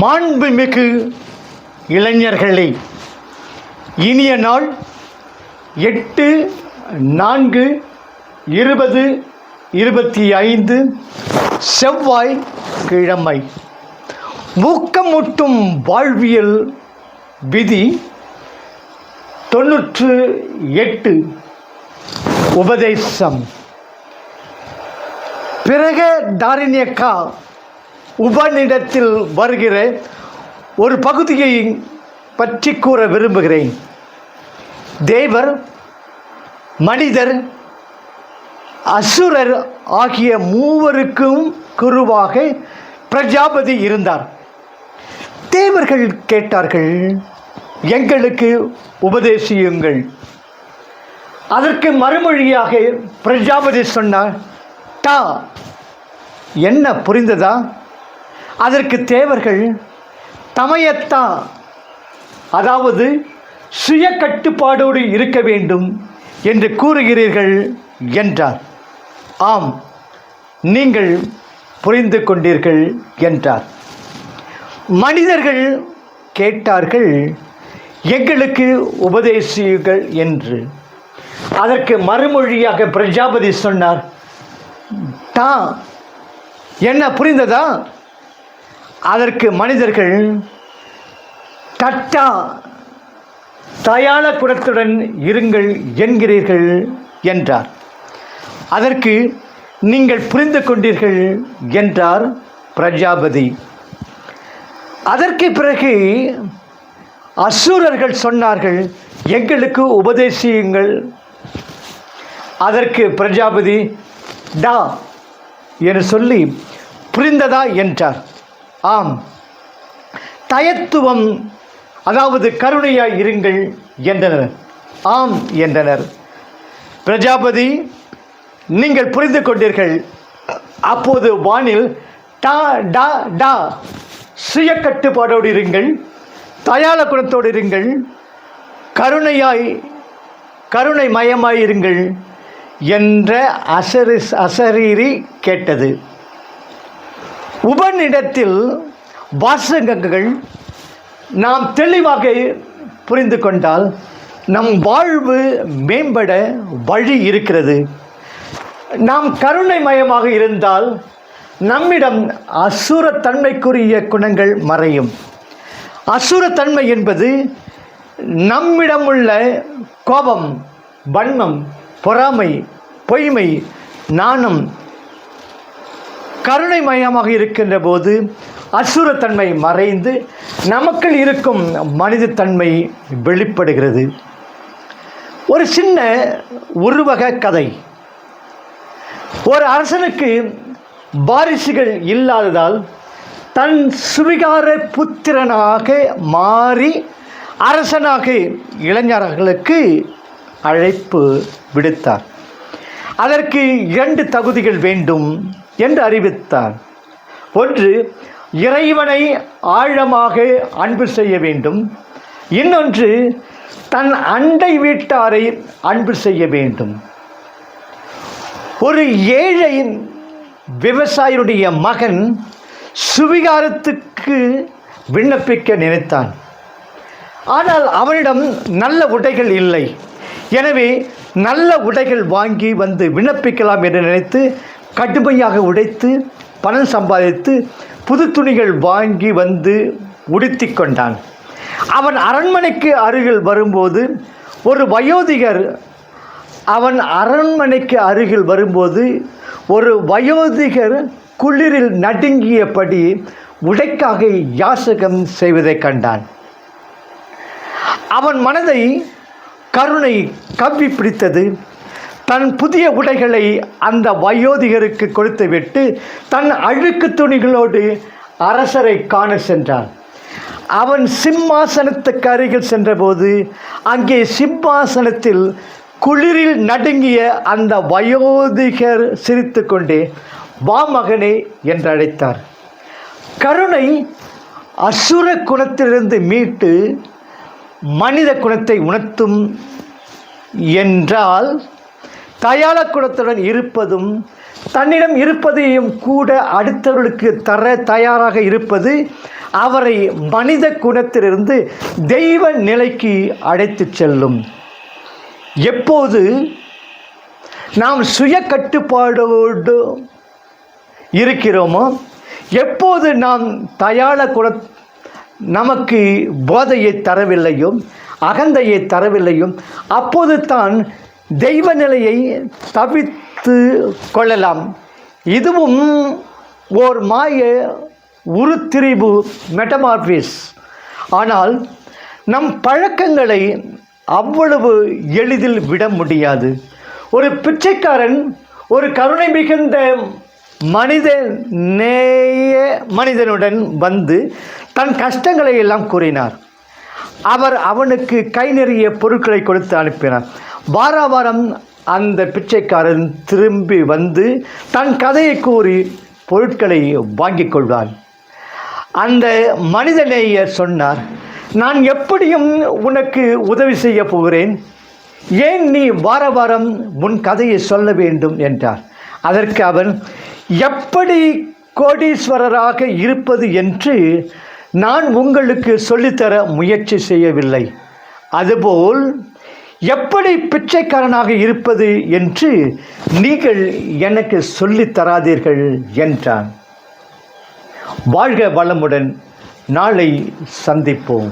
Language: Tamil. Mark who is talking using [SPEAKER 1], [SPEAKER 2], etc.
[SPEAKER 1] மாண்புமிகு இளைஞர்களே இனிய நாள் எட்டு நான்கு இருபது இருபத்தி ஐந்து செவ்வாய் கிழமை. ஊக்கமூட்டும் வாழ்வியல் விதி தொன்னூற்று எட்டு உபதேசம். பிறக தாரிண்யக்கா உபநிடத்தில் வருகிற ஒரு பகுதியை பற்றி கூற விரும்புகிறேன். தேவர் மனிதர் அசுரர் ஆகிய மூவருக்கும் குருவாக பிரஜாபதி இருந்தார். தேவர்கள் கேட்டார்கள் எங்களுக்கு உபதேசியுங்கள். அதற்கு மறுமொழியாக பிரஜாபதி சொன்னார் டா என்ன புரிந்ததா? அதற்கு தேவர்கள் தமையத்தா அதாவது சுய கட்டுப்பாடோடு இருக்க வேண்டும் என்று கூறுகிறீர்கள் என்றார். ஆம் நீங்கள் புரிந்து கொண்டீர்கள் என்றார். மனிதர்கள் கேட்டார்கள் எங்களுக்கு உபதேசியுங்கள் என்று. அதற்கு மறுமொழியாக பிரஜாபதி சொன்னார் தான் என்ன புரிந்ததா? அதற்கு மனிதர்கள் தட்டா தயாள குணத்துடன் இருங்கள் என்கிறீர்கள் என்றார். அதற்கு நீங்கள் புரிந்து கொண்டீர்கள் என்றார் பிரஜாபதி. அதற்கு பிறகு அசுரர்கள் சொன்னார்கள் எங்களுக்கு உபதேசியுங்கள். அதற்கு பிரஜாபதி டா என்று சொல்லி புரிந்ததா? என்றார். ஆம். தயத்துவம் அதாவது கருணையாய் இருங்கள் என்றனர். ஆம் என்றனர். பிரஜாபதி நீங்கள் புரிந்து கொண்டீர்கள். அப்போது வானில் டா டா டா சுய கட்டுப்பாடோடு இருங்கள் தயால குணத்தோடு இருங்கள் கருணையாய் கருணை மயமாய் இருங்கள் என்ற அசரி அசரீரி கேட்டது. உபநிடத்தில் வாசகங்கள் நாம் தெளிவாக புரிந்து கொண்டால் நம் வாழ்வு மேம்பட வழி இருக்கிறது. நாம் கருணைமயமாக இருந்தால் நம்மிடம் அசுரத்தன்மைக்குரிய குணங்கள் மறையும். அசுரத்தன்மை என்பது நம்மிடமுள்ள கோபம் வன்மம் பொறாமை பொய்மை நாணம் கருணை மயமாக இருக்கின்ற போது அசுரத்தன்மை மறைந்து நமக்குள் இருக்கும் மனிதத்தன்மை வெளிப்படுகிறது. ஒரு சின்ன உருவக கதை. ஒரு அரசனுக்கு வாரிசுகள் இல்லாததால் தன் சுவிகார புத்திரனாக மாறி அரசனாக இளைஞர்களுக்கு அழைப்பு விடுத்தார். அதற்கு இரண்டு தகுதிகள் வேண்டும். என்று அறிவித்தார். ஒன்று இறைவனை ஆழமாக அன்பு செய்ய வேண்டும். இன்னொன்று தன் அண்டை வீட்டாரை அன்பு செய்ய வேண்டும். ஒரு ஏழை விவசாயியுடைய மகன் சுவிகாரத்துக்கு விண்ணப்பிக்க நினைத்தான். ஆனால் அவனிடம் நல்ல உடைகள் இல்லை. எனவே நல்ல உடைகள் வாங்கி வந்து விண்ணப்பிக்கலாம் என்று நினைத்து கடுமையாக உடைத்து பணம் சம்பாதித்து புது துணிகள் வாங்கி வந்து உடுத்தி கொண்டான். அவன் அரண்மனைக்கு அருகில் வரும்போது ஒரு வயோதிகர் அவன் அரண்மனைக்கு அருகில் வரும்போது ஒரு வயோதிகர் குளிரில் நடுங்கியபடி உடைக்காக யாசகம் செய்வதைக் கண்டான். அவன் மனதை கருணை கவ்வி பிடித்தது தன் புதிய உடைகளை அந்த வயோதிகருக்கு கொடுத்துவிட்டு தன் அழுக்கு துணிகளோடு அரசரை காண சென்றான். அவன் சிம்மாசனத்துக்கு அருகில் சென்றபோது அங்கே சிம்மாசனத்தில் குளிரில் நடுங்கிய அந்த வயோதிகர் சிரித்துக்கொண்டே வா மகனே என்று அழைத்தார். கருணை அசுர குணத்திலிருந்து மீட்டு மனித குணத்தை உணர்த்தும் என்றால் தயாள இருப்பதும் தன்னிடம் இருப்பதையும் கூட அடுத்தவர்களுக்கு தர தயாராக இருப்பது அவரை மனித குணத்திலிருந்து தெய்வ நிலைக்கு அழைத்துச் செல்லும். எப்போது நாம் சுய கட்டுப்பாடோடு இருக்கிறோமோ எப்போது நாம் தயாள குல நமக்கு போதையை தரவில்லையோ அகந்தையை தரவில்லையோ அப்போது தான் தெய்வ நிலையை தவித்து கொள்ளலாம். இதுவும் ஓர் மாய உருத்திரிபு மெட்டமார்பிஸ் ஆனால் நம் பழக்கங்களை அவ்வளவு எளிதில் விட முடியாது. ஒரு பிச்சைக்காரன் ஒரு கருணை மிகுந்த மனித நேய மனிதனுடன் வந்து தன் கஷ்டங்களை எல்லாம் கூறினார். அவர் அவனுக்கு கை நிறைய பொருட்களை கொடுத்து அனுப்பினார். வார வாரம் அந்த பிச்சைக்காரன் திரும்பி வந்து தன் கதையை கூறி பொருட்களை வாங்கிக் கொள்வான். அந்த மனிதநேயர் சொன்னார் நான் எப்படியும் உனக்கு உதவி செய்ய போகிறேன். ஏன் நீ வார வாரம் உன் கதையை சொல்ல வேண்டும்? என்றார். அதற்கு அவன் எப்படி கோடீஸ்வரராக இருப்பது என்று நான் உங்களுக்கு சொல்லித்தர முயற்சி செய்யவில்லை. அதுபோல் எப்படி பிச்சைக்காரனாக இருப்பது என்று நீங்கள் எனக்கு சொல்லித் தராதீர்கள் என்றான். வாழ்க வளமுடன் நாளை சந்திப்போம்.